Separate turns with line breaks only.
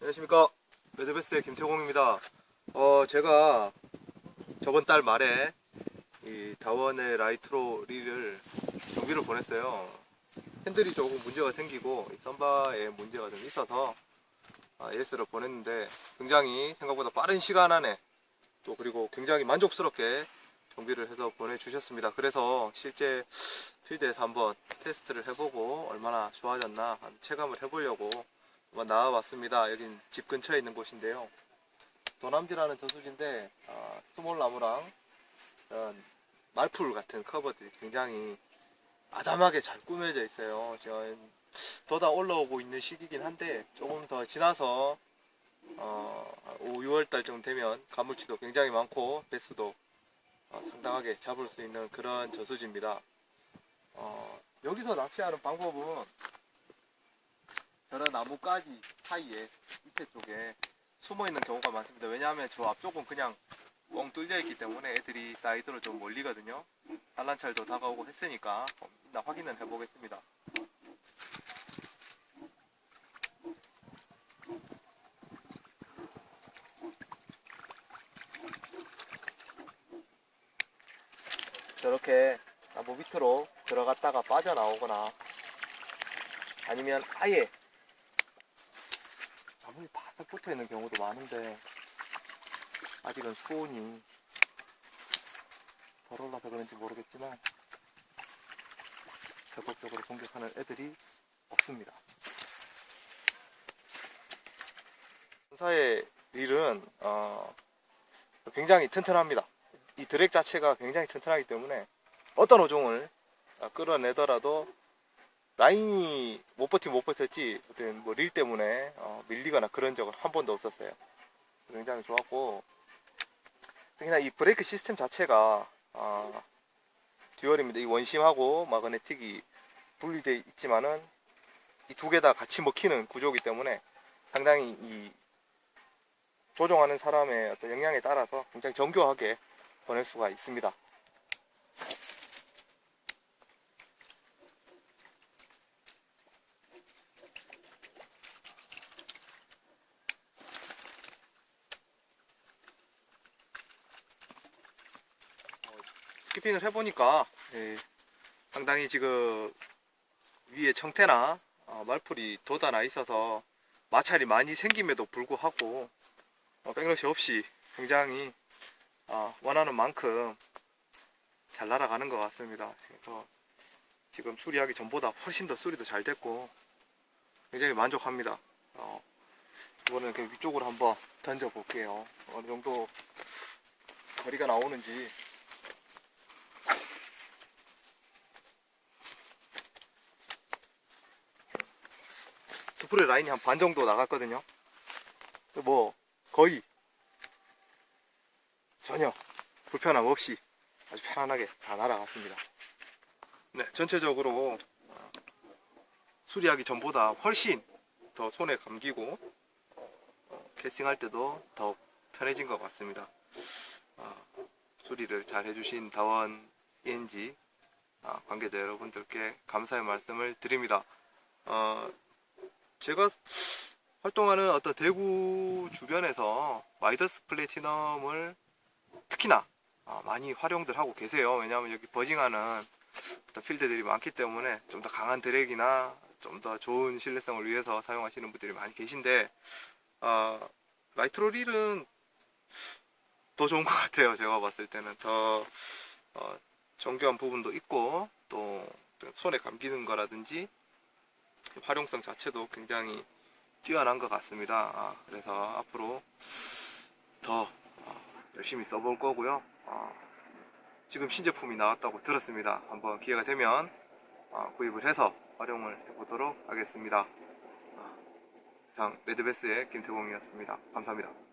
안녕하십니까. 매드베스의 김태공입니다. 어 제가 저번 달 말에 이 다원의 라이트로 릴을 정비를 보냈어요. 핸들이 조금 문제가 생기고 이 썬바에 문제가 좀 있어서 아, AS를 보냈는데 굉장히 생각보다 빠른 시간 안에 또 그리고 굉장히 만족스럽게 정비를 해서 보내주셨습니다. 그래서 실제 필드에서 한번 테스트를 해보고 얼마나 좋아졌나 체감을 해보려고 나와봤습니다. 여긴 집 근처에 있는 곳인데요. 도남지라는 저수지인데 아, 스몰나무랑 말풀 같은 커버들이 굉장히 아담하게 잘 꾸며져 있어요. 지금 더다 올라오고 있는 시기긴 한데 조금 더 지나서 어, 5, 6월달 정도 되면 가물치도 굉장히 많고 배스도 어, 상당하게 잡을 수 있는 그런 저수지입니다. 어, 여기서 낚시하는 방법은 저런 나뭇가지 사이에 밑에 쪽에 숨어 있는 경우가 많습니다. 왜냐하면 저 앞쪽은 그냥 뻥 뚫려 있기 때문에 애들이 사이드로 좀 몰리거든요. 산란철도 다가오고 했으니까 어, 일단 확인을 해보겠습니다. 저렇게 나무 밑으로 들어갔다가 빠져나오거나 아니면 아예 나무에 바삭 붙어 있는 경우도 많은데 아직은 수온이 덜 올라서 그런지 모르겠지만 적극적으로 공격하는 애들이 없습니다. 본사의 릴은 어, 굉장히 튼튼합니다. 이 드랙 자체가 굉장히 튼튼하기 때문에 어떤 어종을 아, 끌어내더라도 라인이 못 버티면 못 버텼지 어떤 뭐 릴 때문에 어, 밀리거나 그런 적은 한 번도 없었어요. 굉장히 좋았고 특히나 이 브레이크 시스템 자체가 어, 듀얼입니다. 이 원심하고 마그네틱이 분리되어 있지만은 이 두 개 다 같이 먹히는 구조이기 때문에 상당히 이 조종하는 사람의 어떤 역량에 따라서 굉장히 정교하게 보낼 수가 있습니다. 키핑을 해보니까 예, 상당히 지금 위에 청태나 어, 말풀이 돋아나 있어서 마찰이 많이 생김에도 불구하고 어, 백러시 없이 굉장히 어, 원하는 만큼 잘 날아가는 것 같습니다. 그래서 지금 수리하기 전보다 훨씬 더 수리도 잘 됐고 굉장히 만족합니다. 어, 그냥 위쪽으로 한번 던져 볼게요. 어느 정도 거리가 나오는지 스프레 라인이 한 반 정도 나갔거든요. 뭐 거의 전혀 불편함 없이 아주 편안하게 다 날아갔습니다. 네, 전체적으로 어, 수리하기 전보다 훨씬 더 손에 감기고 어, 캐스팅할 때도 더 편해진 것 같습니다. 어, 수리를 잘 해주신 다원 ENG 아, 관계자 여러분들께 감사의 말씀을 드립니다. 어, 제가 활동하는 어떤 대구 주변에서 마이더스 플래티넘을 특히나 어, 많이 활용들 하고 계세요. 왜냐하면 여기 버징하는 필드들이 많기 때문에 좀 더 강한 드랙이나 좀 더 좋은 신뢰성을 위해서 사용하시는 분들이 많이 계신데 어, 라이트로 릴은 더 좋은 것 같아요. 제가 봤을 때는 더 어, 정교한 부분도 있고 또 손에 감기는 거라든지 활용성 자체도 굉장히 뛰어난 것 같습니다. 아, 그래서 앞으로 더 어, 열심히 써볼 거고요. 어, 지금 신제품이 나왔다고 들었습니다. 한번 기회가 되면 어, 구입을 해서 활용을 해보도록 하겠습니다. 아, 이상 레드베스의 김태공이었습니다. 감사합니다.